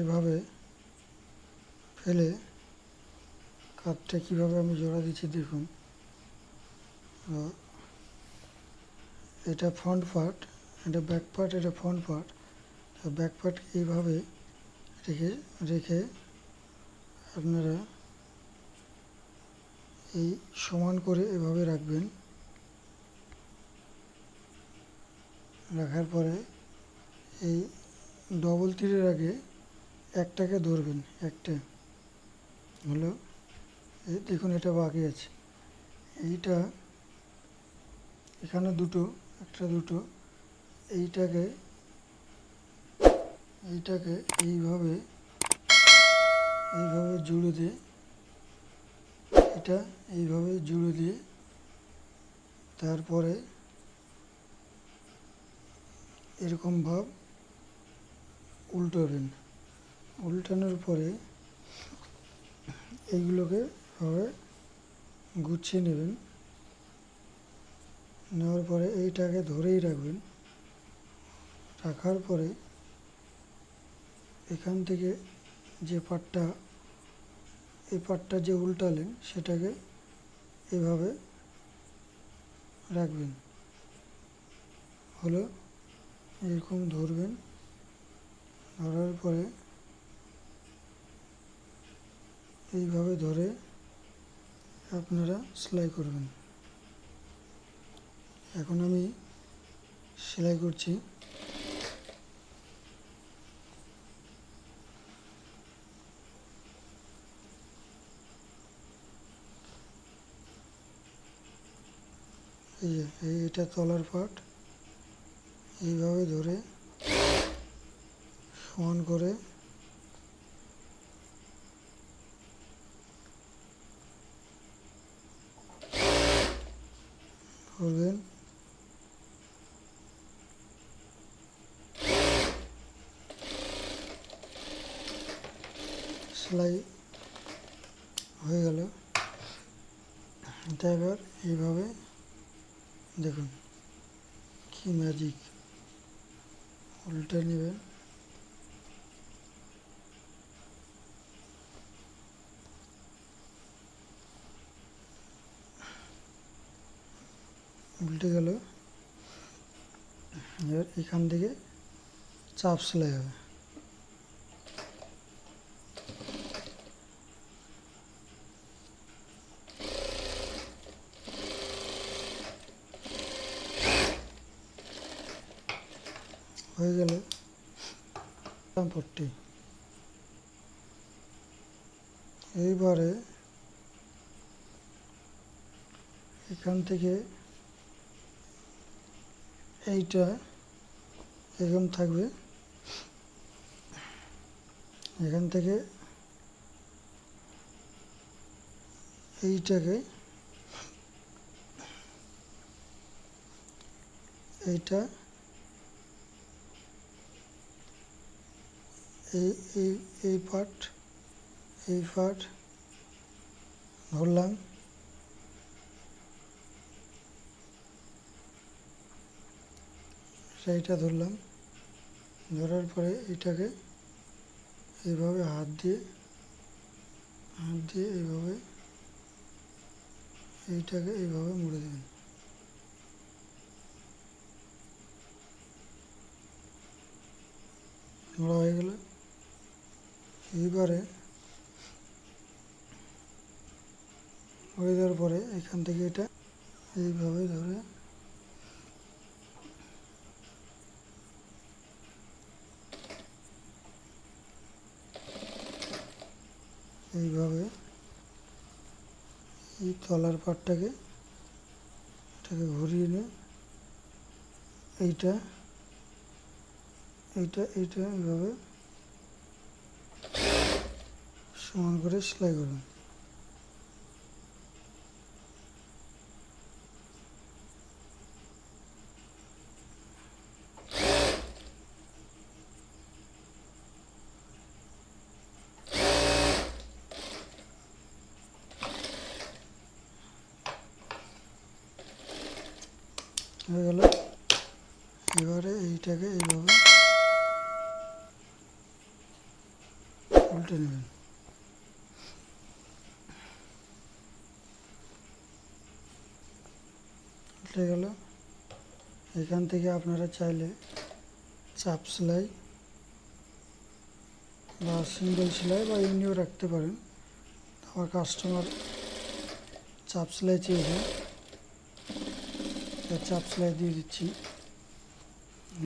এভাবে ফেলে কাঠটা কীভাবে আমি জোড়া দিচ্ছি দেখুন। এটা ফ্রন্ট পার্ট এটা ব্যাক পার্ট এটা ফ্রন্ট পার্ট ব্যাক পার্ট এইভাবে রেখে রেখে আপনারা এই সমান করে এভাবে রাখবেন। রাখার পরে এই ডবল তীরের আগে একটাকে ধরবেন, একটা। হলো দেখুন এটা বাকি আছে। এইটা, এখানে দুটো, একটা দুটো। এইটাকে এইটাকে এইভাবে এইভাবে জুড়ে দিয়ে, এটা এইভাবে জুড়ে দিয়ে, তারপরে এরকম ভাব উল্টাবেন। উল্টানোর পরে এইগুলোকে ভাবে গুছিয়ে নেবেন। নেওয়ার পরে এইটাকে ধরেই রাখবেন। রাখার পরে এখান থেকে যে পাটটা, এই পাটটা যে উল্টালেন সেটাকে এভাবে রাখবেন। হলো এরকম ধরবেন। ধরার পরে এইভাবে ধরে আপনারা সেলাই করবেন। এখন আমি সেলাই করছি। এই এটা তলার পাট। এইভাবে ধরে সমান করে করবেন সেলাই হয়ে গেল। এটা এবার এইভাবে দেখুন কি ম্যাজিক উল্টে নেবেন। উল্টে গেল। এবার এখান থেকে চাপ সেলাই হবে। হয়ে গেল পট্টি এইবারে এখান থেকে এইটা এরকম থাকবে। এখান থেকে এইটাকে এইটা এই এই এই পার্ট এই পার্ট ধরলাম। সেইটা ধরলাম। ধরার পরে এটাকে এইভাবে হাত দিয়ে হাত দিয়ে এইভাবে এইটাকে এইভাবে মুড়ে দেবেন। মোড়া হয়ে গেল এইবারে হয়ে যাওয়ার পরে এখান থেকে এটা এইভাবে ধরে। এইভাবে এই তলার পাটটাকে এটাকে ঘুরিয়ে নিয়ে এইটা এইটা এইটা এইভাবে সমান করে সেলাই করবেন হয়ে এবারে এইটাকে এইভাবে উল্টে নেবেন। উল্টে গেল। এখান থেকে আপনারা চাইলে চাপ সেলাই বা সিঙ্গেল সেলাই বা এমনিও রাখতে পারেন। আমার কাস্টমার চাপ সেলাই চেয়েছে। চাপ সেলাই দিয়ে দিচ্ছি।